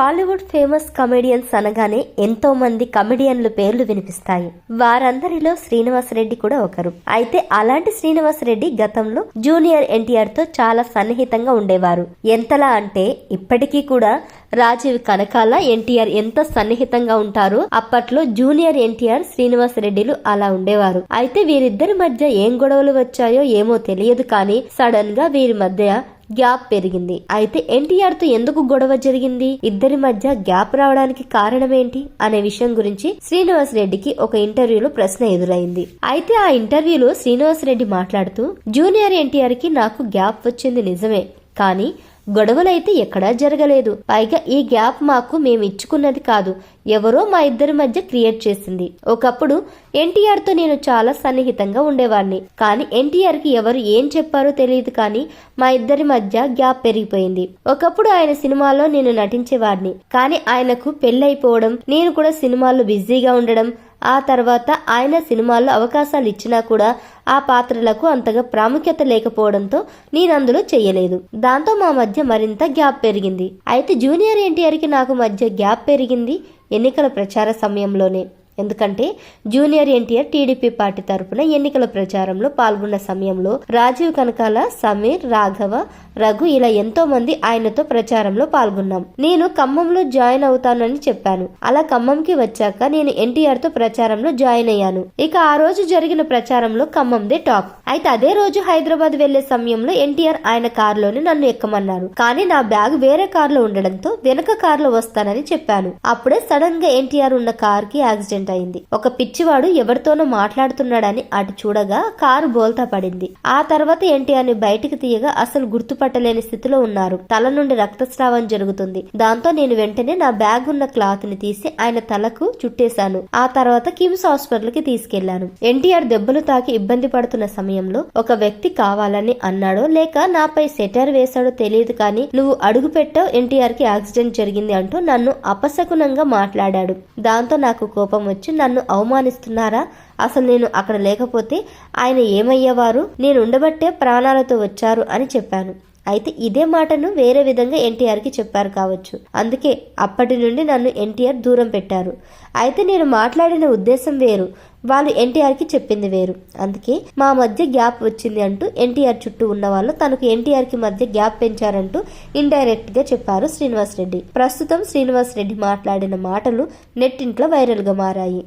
Tollywood famous comedians అనగానే ఎంతో మంది కమెడియన్ల పేర్లు వినిపిస్తాయి. వారందరిలో శ్రీనివాస్ రెడ్డి కూడా ఒకరు. అయితే అలాంటి శ్రీనివాస్ రెడ్డి గతంలో జూనియర్ ఎన్టీఆర్తో చాలా సన్నిహితంగా ఉండేవారు. ఎంతలా అంటే ఇప్పటికీ కూడా రాజీవ్ కనకాల ఎన్టీఆర్ ఎంత సన్నిహితంగా ఉంటారో అప్పట్లో జూనియర్ ఎన్టీఆర్ శ్రీనివాస్ రెడ్డిలు అలా ఉండేవారు. అయితే వీరిద్దరి మధ్య ఏం గొడవలు వచ్చాయో ఏమో తెలియదు కానీ సడన్గా వీరి మధ్య గ్యాప్ పెరిగింది. అయితే ఎన్టీఆర్తో ఎందుకు గొడవ జరిగింది? ఇద్దరి మధ్య గ్యాప్ రావడానికి కారణం ఏంటి అనే విషయం గురించి శ్రీనివాస్ రెడ్డికి ఒక ఇంటర్వ్యూలో ప్రశ్న ఎదురైంది. అయితే ఆ ఇంటర్వ్యూలో శ్రీనివాస్ రెడ్డి మాట్లాడుతూ జూనియర్ ఎన్టీఆర్కి నాకు గ్యాప్ వచ్చింది నిజమే. కానీ గొడవలైతే ఎక్కడా జరగలేదు. పైగా ఈ గ్యాప్ మాకు మేము ఇచ్చుకున్నది కాదు. ఎవరో మా ఇద్దరి మధ్య క్రియేట్ చేసింది. ఒకప్పుడు ఎన్టీఆర్తో నేను చాలా సన్నిహితంగా ఉండేవాడిని. కానీ ఎన్టీఆర్కి ఎవరు ఏం చెప్పారో తెలియదు కానీ మా ఇద్దరి మధ్య గ్యాప్ పెరిగిపోయింది. ఒకప్పుడు ఆయన సినిమాలో నేను నటించేవాడిని. కానీ ఆయనకు పెళ్ళైపోవడం నేను కూడా సినిమాల్లో బిజీగా ఉండడం ఆ తర్వాత ఆయన సినిమాల్లో అవకాశాలు ఇచ్చినా కూడా ఆ పాత్రలకు అంతగా ప్రాముఖ్యత లేకపోవడంతో నేను అందులో చేయలేదు దాంతో మా మధ్య మరింత గ్యాప్ పెరిగింది. అయితే జూనియర్ ఎన్టీఆర్కి నాకు మధ్య గ్యాప్ పెరిగింది ఎన్నికల ప్రచార సమయంలోనే. ఎందుకంటే జూనియర్ ఎన్టీఆర్ టీడీపీ పార్టీ తరపున ఎన్నికల ప్రచారంలో పాల్గొన్న సమయంలో రాజీవ్ కనకాల సమీర్ రాఘవ రఘు ఇలా ఎంతో మంది ఆయనతో ప్రచారంలో పాల్గొన్నాం. నేను ఖమ్మంలో జాయిన్ అవుతానని చెప్పాను. అలా ఖమ్మంకి వచ్చాక నేను ఎన్టీఆర్తో ప్రచారంలో జాయిన్ అయ్యాను. ఇక ఆ రోజు జరిగిన ప్రచారంలో ఖమ్మందే టాప్. అయితే అదే రోజు హైదరాబాద్ వెళ్ళే సమయంలో ఎన్టీఆర్ ఆయన కారులోనే నన్ను ఎక్కమన్నారు. కానీ నా బ్యాగ్ వేరే కారులో ఉండడంతో వెనక కారులో వస్తానని చెప్పాను. అప్పుడే సడన్గా ఎన్టీఆర్ ఉన్న కార్కి యాక్సిడెంట్ అయింది. ఒక పిచ్చివాడు ఎవరితోనో మాట్లాడుతున్నాడని అటు చూడగా కారు బోల్తా పడింది. ఆ తర్వాత ఎన్టీఆర్ని బయటికి తీయగా అసలు గుర్తుపట్టలేని స్థితిలో ఉన్నారు. తల నుండి రక్తస్రావం జరుగుతుంది. దాంతో నేను వెంటనే నా బ్యాగ్ ఉన్న క్లాత్ని తీసి ఆయన తలకు చుట్టేశాను. ఆ తర్వాత కిమ్స్ హాస్పిటల్కి తీసుకెళ్ళాను. ఎన్టీఆర్ దెబ్బలు తాకి ఇబ్బంది పడుతున్న సమయంలో ఒక వ్యక్తి కావాలని అన్నాడో లేక నాపై సెటర్ వేశాడో తెలియదు కానీ నువ్వు అడుగు పెట్టావు ఎన్టీఆర్కి యాక్సిడెంట్ జరిగింది అంటూ నన్ను అపశకునంగా మాట్లాడాడు. దాంతో నాకు కోపం వచ్చి నన్ను అవమానిస్తున్నారా? అసలు నేను అక్కడ లేకపోతే ఆయన ఏమయ్యేవారు? నేను ఉండబట్టే ప్రాణాలతో వచ్చారు అని చెప్పాను. అయితే ఇదే మాటను వేరే విధంగా ఎన్టీఆర్కి చెప్పారు కావచ్చు. అందుకే అప్పటి నుండి నన్ను ఎన్టీఆర్ దూరం పెట్టారు. అయితే నేను మాట్లాడిన ఉద్దేశం వేరు. వాళ్ళు ఎన్టీఆర్కి చెప్పింది వేరు. అందుకే మా మధ్య గ్యాప్ వచ్చింది అంటూ ఎన్టీఆర్ చుట్టూ ఉన్న వాళ్ళు తనకు ఎన్టీఆర్కి మధ్య గ్యాప్ పెంచారంటూ ఇండైరెక్ట్గా చెప్పారు శ్రీనివాస్ రెడ్డి. ప్రస్తుతం శ్రీనివాస్ రెడ్డి మాట్లాడిన మాటలు నెట్టింట్లో వైరల్గా మారాయి.